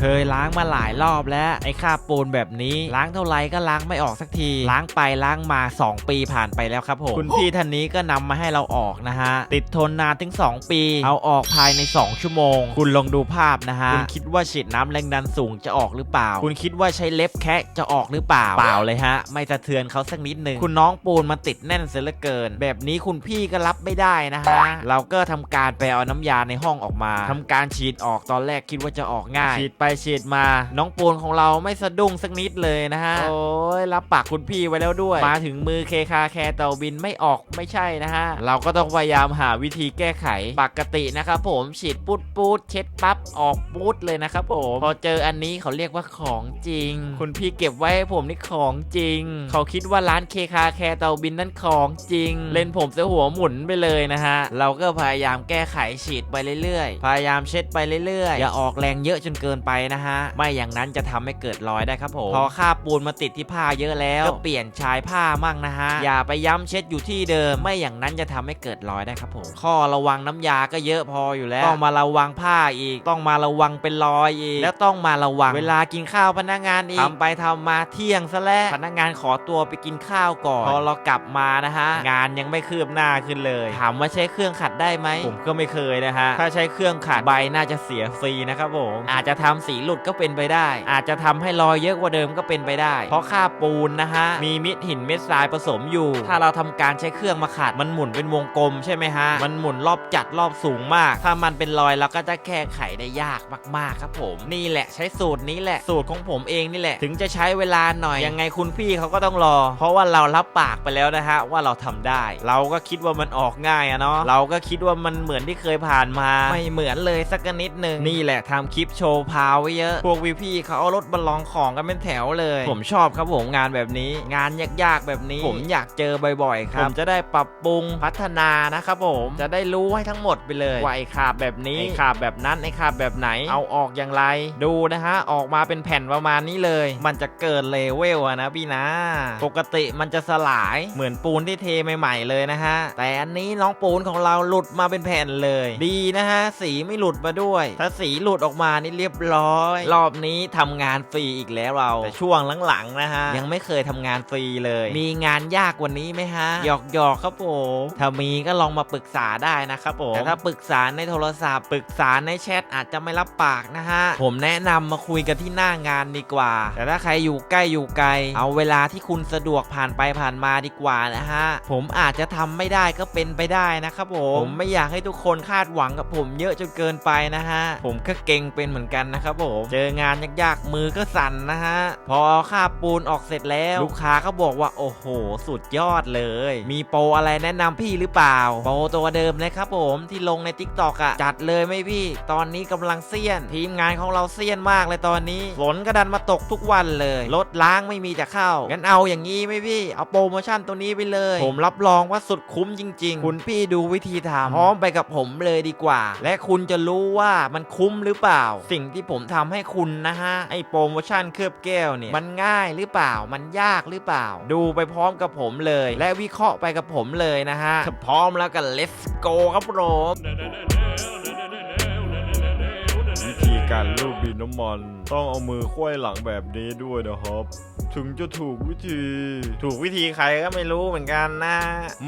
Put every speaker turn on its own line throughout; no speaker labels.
เคยล้างมาหลายรอบแล้วไอ้คราปูนแบบนี้ ล้างเท่าไรก็ล้างไม่ออกสักที ล้างไปล้างมา 2 ปีผ่านไปแล้วครับผมคุณพี่ท่านนี้ก็นำมาให้เราออกนะฮะ ติดทนนานถึง 2 ปี เอาออกภายใน 2 ชั่วโมง คุณลองดูภาพนะฮะ คุณคิดว่าฉีดน้ำแรงดันสูงจะออกหรือเปล่า คุณคิดว่าใช้เล็บแคะจะออกหรือเปล่าเปล่าเลยฮะ ไม่สะเทือนเขาสักนิดนึงคุณน้องปูนมาติดแน่นเสียเหลือเกิน แบบนี้คุณพี่ก็รับไม่ได้นะฮะเราก็ทำการไปเอาน้ำยาในห้องออกมาทำการฉีดออกตอนแรกคิดว่าจะออกง่ายฉีดไปฉีดมา น้องปูนของเราไม่สะดุ้งสักนิดเลยนะฮะ โอ้ยรับปากคุณพี่ไว้แล้วด้วย มาถึงมือเคคาแคร์เตาบินไม่ออกไม่ใช่นะฮะ เราก็ต้องพยายามหาวิธีแก้ไขปกตินะครับผมฉีดปูดปูดเช็ดปั๊บออกปูดเลยนะครับผมพอเจออันนี้เขาเรียกว่าของจริง คุณพี่เก็บไว้ให้ผมนี่ของจริง เขาคิดว่าร้านเคคาแคร์เตาบินนั่นของจริง เล่นผมเสียหัวหมุนไปเลยนะฮะ เราก็พยายามแก้ไขฉีดไปเรื่อยๆ พยายามเช็ดไปเรื่อยๆ อย่าออกแรงเยอะจนเกินไปนะฮะ ไม่อย่างนั้นจะทำให้เกิดรอยได้ครับผม พอค่าปูนมาติดที่ผ้าเยอะแล้วก็เปลี่ยนชายผ้ามั่งนะฮะ อย่าไปย้ำเช็ดอยู่ที่เดิม ไม่อย่างนั้นจะทำให้เกิดรอยได้ครับผม ข้อระวังน้ำยาก็เยอะพออยู่แล้ว ต้องมาระวังผ้าอีก ต้องมาระวังเป็นรอยอีก แล้วต้องมาระวังเวลากินข้าวพนักงานอีกทำไปทำมาเที่ยงซะแล้วพนักงานขอตัวไปกินข้าวก่อน พอเรากลับมานะฮะ งานยังไม่คืบหน้าขึ้นเลย ถามว่าใช้เครื่องขัดได้ไหมผมก็ไม่เคยนะฮะถ้าใช้เครื่องขัดใบน่าจะเสียฟรีนะครับผมอาจจะทำสีหลุดก็เป็นไปได้ อาจจะทำให้รอยเยอะกว่าเดิมก็เป็นไปได้ เพราะค่าปูนนะฮะมีเม็ดหินเม็ดทรายผสมอยู่ ถ้าเราทำการใช้เครื่องมาขัดมันหมุนเป็นวงกลมใช่ไหมฮะมันหมุนรอบจัดรอบสูงมาก ถ้ามันเป็นรอยเราก็จะแก้ไขได้ยากมากๆครับผมนี่แหละใช้สูตรนี้แหละสูตรของผมเองนี่แหละ ถึงจะใช้เวลาหน่อยยังไงคุณพี่เขาก็ต้องรอ เพราะว่าเรารับปากไปแล้วนะฮะว่าเราทำได้ เราก็คิดว่ามันออกง่ายอะเนาะเราก็คิดว่ามันเหมือนที่เคยผ่านมา ไม่เหมือนเลยสักนิดหนึ่งนี่แหละทำคลิปโชว์พาวไว้เยอะ พวกพี่ๆเขาเอารถบรรลองของกันเป็นแถวเลย ผมชอบครับผมงานแบบนี้ งานยากๆแบบนี้ ผมอยากเจอบ่อยๆ ครับ ผมจะได้ปรับปรุงพัฒนานะครับผม จะได้รู้ให้ทั้งหมดไปเลยว่าไอ้ขาบแบบนี้ไอ้ขาบแบบนั้นไอ้ขาบแบบไหน เอาออกอย่างไร ดูนะฮะ ออกมาเป็นแผ่นประมาณนี้เลย มันจะเกินเลเวลอะนะพี่นะ ปกติมันจะสลายเหมือนปูนที่เทใหม่ๆเลยนะฮะ แต่อันนี้น้องปูนของเราหลุดมาเป็นแผ่นเลย ดีนะฮะ สีไม่หลุดมาด้วย ถ้าสีหลุดออกมานี่เรียบร้อยรอบนี้ทำงานฟรีอีกแล้วเราแต่ช่วงหลังๆนะฮะ ยังไม่เคยทำงานฟรีเลย มีงานยากกว่านี้ไหมฮะหยอกหยอกๆครับผมถ้ามีก็ลองมาปรึกษาได้นะครับผมแต่ถ้าปรึกษาในโทรศัพท์ปรึกษาในแชทอาจจะไม่รับปากนะฮะ ผมแนะนำมาคุยกันที่หน้างานดีกว่า แต่ถ้าใครอยู่ใกล้อยู่ไกล เอาเวลาที่คุณสะดวกผ่านไปผ่านมาดีกว่านะฮะ ผมอาจจะทำไม่ได้ก็เป็นไปได้นะครับผมผมไม่อยากให้ทุกคนคาดหวังกับผมเยอะจนเกินไปนะฮะ ผมก็เก่งเป็นเหมือนกันนะครับผมเจองานยากๆมือก็สั่นนะฮะ พอค่าปูนออกเสร็จแล้ว ลูกค้าก็บอกว่าโอ้โห สุดยอดเลย มีโปรอะไรแนะนำพี่หรือเปล่า โปรตัวเดิมเลยครับผมที่ลงใน t ิ k t o k อะจัดเลยไหมพี่ ตอนนี้กำลังเซียน ทีมงานของเราเซียนมากเลยตอนนี้ฝนก็ดันมาตกทุกวันเลยรถล้างไม่มีจะเข้างั้นเอาอย่างนี้ไหมพี่เอาโปรโมชั่นตัวนี้ไปเลย ผมรับรองว่าสุดคุ้มจริง ๆ คุณพี่ดูวิธีทำพร้อมไปกับผมเลยดีกว่า และคุณจะรู้ว่ามันคุ้มหรือเปล่า สิ่งที่ผมทำให้คุณนะฮะ ไอโปรโมชั่นเคลือบแก้วเนี่ย มันง่ายหรือเปล่ามันยากหรือเปล่า ดูไปพร้อมกับผมเลย และวิเคราะห์ไปกับผมเลยนะฮะพร้อมแล้วกัน let's go ครับผม
วิธีการลูบดินน้ำมัน ต้องเอามือควยหลังแบบนี้ด้วยนะครับ ถึงจะถูกวิธี
ถูกวิธีใครก็ไม่รู้เหมือนกันนะ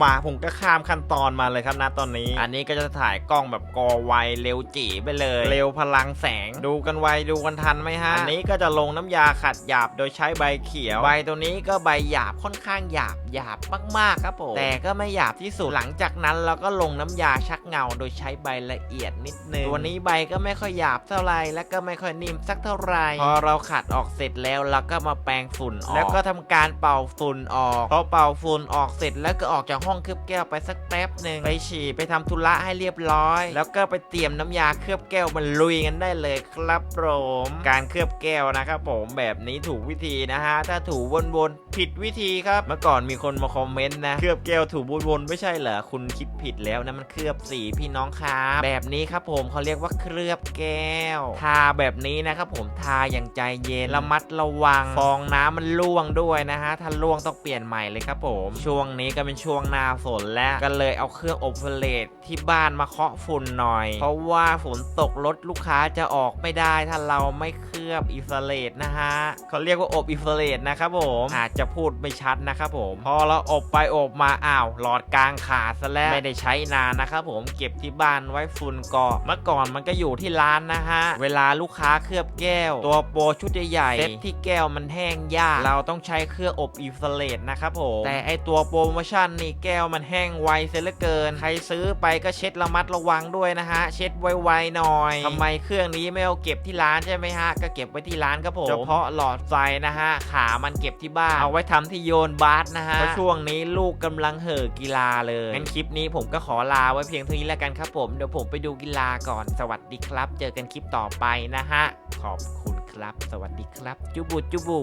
มาผมก็ข้ามขั้นตอนมาเลยครับนะตอนนี้ อันนี้ก็จะถ่ายกล้องแบบกอไวเร็วจีไปเลย เร็วพลังแสงดูกันไวดูกันทันไหมฮะอันนี้ก็จะลงน้ำยาขัดหยาบโดยใช้ใบเขียวใบตัวนี้ก็ใบหยาบค่อนข้างหยาบหยาบมากๆครับผมแต่ก็ไม่หยาบที่สุดหลังจากนั้นเราก็ลงน้ำยาชักเงาโดยใช้ใบละเอียดนิดนึงตัวนี้ใบก็ไม่ค่อยหยาบเท่าไหร่และก็ไม่ค่อยนิ่มสักเท่าไหร่พอเราขัดออกเสร็จแล้วเราก็มาแปรงฝุ่นออกแล้วก็ทำการเป่าฝุ่นออกพอเป่าฝุ่นออกเสร็จแล้วก็ออกจากห้องเคลือบแก้วไปสักแป๊บหนึ่งไปฉี่ไปทำธุระให้เรียบร้อย แล้วก็ไปเตรียมน้ำยาเคลือบแก้วมันลุยกันได้เลยครับผมการเคลือบแก้วนะครับผมแบบนี้ถูกวิธีนะฮะถ้าถูวนๆผิดวิธีครับเมื่อก่อนมีคนมาคอมเมนต์นะเคลือบแก้วถูวนๆไม่ใช่เหรอคุณคิดผิดแล้วนะมันเคลือบสีพี่น้องครับแบบนี้ครับผมเขาเรียกว่าเคลือบแก้ว ทาแบบนี้นะครับผมทาอย่างใจเย็นระมัดระวังฟองน้ำมันล่วงด้วยนะฮะถ้าล่วงต้องเปลี่ยนใหม่เลยครับผมช่วงนี้ก็เป็นช่วงหน้าฝนแล้วก็เลยเอาเครื่องอบเฟลตที่บ้านมาเคาะฝุ่นหน่อย เพราะว่าฝนตกรถลูกค้าจะออกไม่ได้ถ้าเราไม่ขึ้น ลือบอิสเลตนะฮะเขาเรียกว่าอบอิสเลตนะครับผมอาจจะพูดไม่ชัดนะครับผม พอเราอบไปอบมาอ้าว หลอดกลางขาดซะแล้วไม่ได้ใช้นานนะครับผมเก็บที่บ้านไว้ฝุ่นกาะเมื่อก่อนมันก็อยู่ที่ร้านนะฮะ เวลาลูกค้าเคลือบแก้ว ตัวโปรชุดใหญ่เซ็ตที่แก้วมันแห้งยาก เราต้องใช้เครื่องอบอิสเลตนะครับผมแต่ไอตัวโปรโมชั่นนี่แก้วมันแห้งไวเสียเหลือเกิน ใครซื้อไปก็เช็ดระมัดระวังด้วยนะฮะ เช็ดไวๆหน่อยทำไมเครื่องนี้ไม่เอาเก็บที่ร้านใช่ไหมฮะก็เก็บ็บไว้ที่ร้านครับผมเฉพาะหลอดไฟนะฮะขามันเก็บที่บ้านเอาไว้ทำที่โยนบาสนะฮะเพราะช่วงนี้ลูกกำลังเห่อกีฬาเลยงั้นคลิปนี้ผมก็ขอลาไว้เพียงเท่านี้แล้วกันครับผมเดี๋ยวผมไปดูกีฬาก่อนสวัสดีครับ เจอกันคลิปต่อไปนะฮะขอบคุณครับ สวัสดีครับ จุบุจุบุ